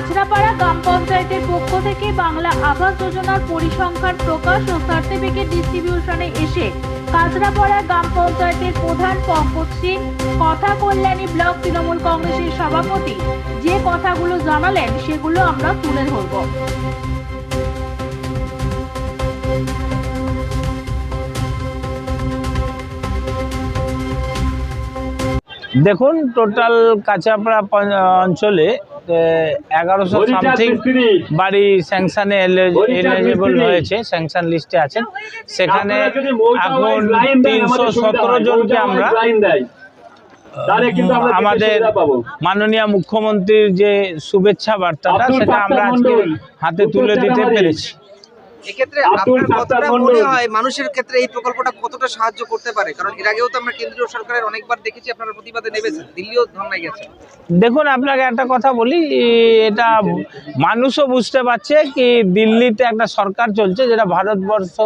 কাছড়াপাড়া গ্রাম পঞ্চায়েতের পক্ষ থেকে বাংলা আবাস যোজনার পরিসংখ্যান প্রকাশ ও সার্টিফিকেট ডিস্ট্রিবিউশনে এসে কাছড়াপাড়া গ্রাম পঞ্চায়েতের প্রধান পঙ্কজ সিং, কথা কল্যাণী ব্লক তৃণমূল কংগ্রেসের সভাপতি, যে কথাগুলো জানালেন সেগুলো আমরা তুলে ধরব। দেখুন টোটাল কাঁচাপাড়া অঞ্চলে এগারোশো সামথিং বাড়ি স্যাংশনে এলিজিবল রয়েছে স্যাংশন লিস্টে আছে সেখানে এখন তিনশো সতেরো জনকে আমরা আমাদের মাননীয় মুখ্যমন্ত্রীর যে শুভেচ্ছা বার্তাটা সেটা আমরা আজকে হাতে তুলে দিতে পেরেছি। এক্ষেত্রে আপনার কতটা মনে হয় মানুষের ক্ষেত্রে এই প্রকল্পটা কতটা সাহায্য করতে পারে? কারণ এর আগেও তো আমরা কেন্দ্রীয় সরকারের অনেকবার দেখেছি আপনারা প্রতিবাদে নেমেছেন। দিল্লিও ধর্নায় গেছে। দেখুন আপনাকে একটা কথা বলি এটা মানুষও বুঝতে পারছে কি দিল্লিতে একটা সরকার চলছে যেটা ভারতবর্ষ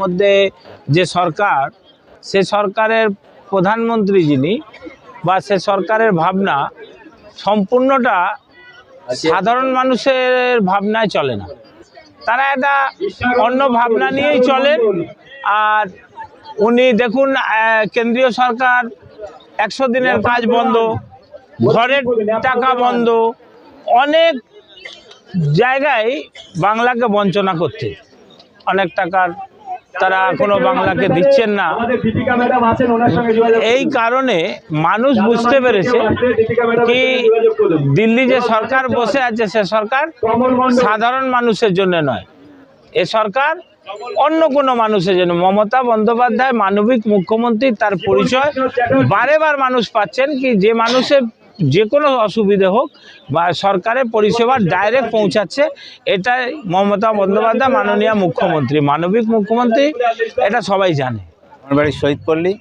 মধ্যে যে সরকার সে সরকারের প্রধানমন্ত্রী যিনি বা সে সরকারের ভাবনা সম্পূর্ণটা সাধারণ মানুষের ভাবনায় চলে না। তারা এটা অন্য ভাবনা নিয়েই চলেন আর উনি দেখুন কেন্দ্রীয় সরকার একশো দিনের কাজ বন্ধ, ঘরের টাকা বন্ধ, অনেক জায়গায় বাংলাকে বঞ্চনা করছে। অনেক টাকার তারা এখনও বাংলাকে দিচ্ছেন না। এই কারণে মানুষ বুঝতে পেরেছে কি দিল্লি যে সরকার বসে আছে সে সরকার সাধারণ মানুষের জন্য নয়। এ সরকার অন্য কোনো মানুষের জন্য। মমতা বন্দ্যোপাধ্যায় মানবিক মুখ্যমন্ত্রী তার পরিচয় বারে বার মানুষ পাচ্ছেন কি যে মানুষের যে কোনো অসুবিধে হোক বা সরকারের পরিষেবা ডাইরেক্ট পৌঁছাচ্ছে এটাই মমতা বন্দ্যোপাধ্যায় মাননীয় মুখ্যমন্ত্রী। মানবিক মুখ্যমন্ত্রী এটা সবাই জানে। আমার বাড়ি শহীদ পল্লী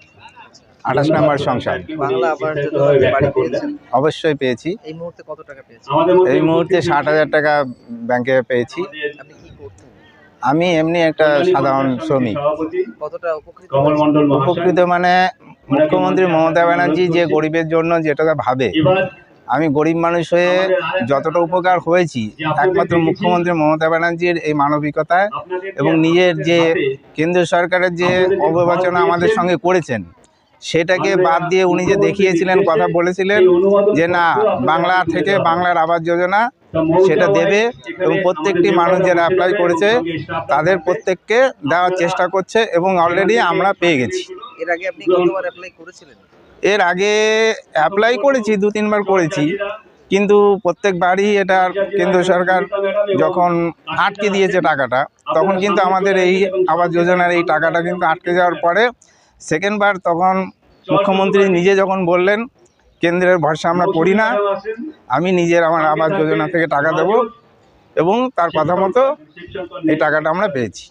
আঠাশ নম্বর সংসার। বাংলা আবার বাড়ি পেয়েছেন অবশ্যই পেয়েছি। এই মুহূর্তে কত টাকা পেয়েছেন এই মুহূর্তে ষাট হাজার টাকা ব্যাংকে পেয়েছি। আপনি কি করতেন? আমি এমনি একটা সাধারণ শ্রমিক। উপকৃত মানে মুখ্যমন্ত্রী মমতা ব্যানার্জি যে গরিবের জন্য যেটা ভাবে আমি গরিব মানুষ হয়ে যতটা উপকার হয়েছি একমাত্র মুখ্যমন্ত্রী মমতা ব্যানার্জির এই মানবিকতায় এবং নিজের যে কেন্দ্রীয় সরকারের যে অববাচনা আমাদের সঙ্গে করেছেন সেটাকে বাদ দিয়ে উনি যে দেখিয়েছিলেন কথা বলেছিলেন যে না বাংলা থেকে বাংলার আবাস যোজনা সেটা দেবে এবং প্রত্যেকটি মানুষ যারা অ্যাপ্লাই করেছে তাদের প্রত্যেককে দেওয়ার চেষ্টা করছে এবং অলরেডি আমরা পেয়ে গেছি। এর আগে আপনি কতবার অ্যাপ্লাই করেছিলেন? এর আগে অ্যাপ্লাই করেছি দু তিনবার করেছি। কিন্তু প্রত্যেকবারই এটা কেন্দ্র সরকার যখন আটকে দিয়েছে টাকাটা তখন কিন্তু আমাদের এই আবাস যোজনার এই টাকাটা কিন্তু আটকে যাওয়ার পরে সেকেন্ডবার তখন মুখ্যমন্ত্রী নিজে যখন বললেন কেন্দ্রের ভরসা আমরা করি না আমি নিজের আমার আবাস যোজনা থেকে টাকা দেব এবং তার কথা মতো এই টাকাটা আমরা পেয়েছি।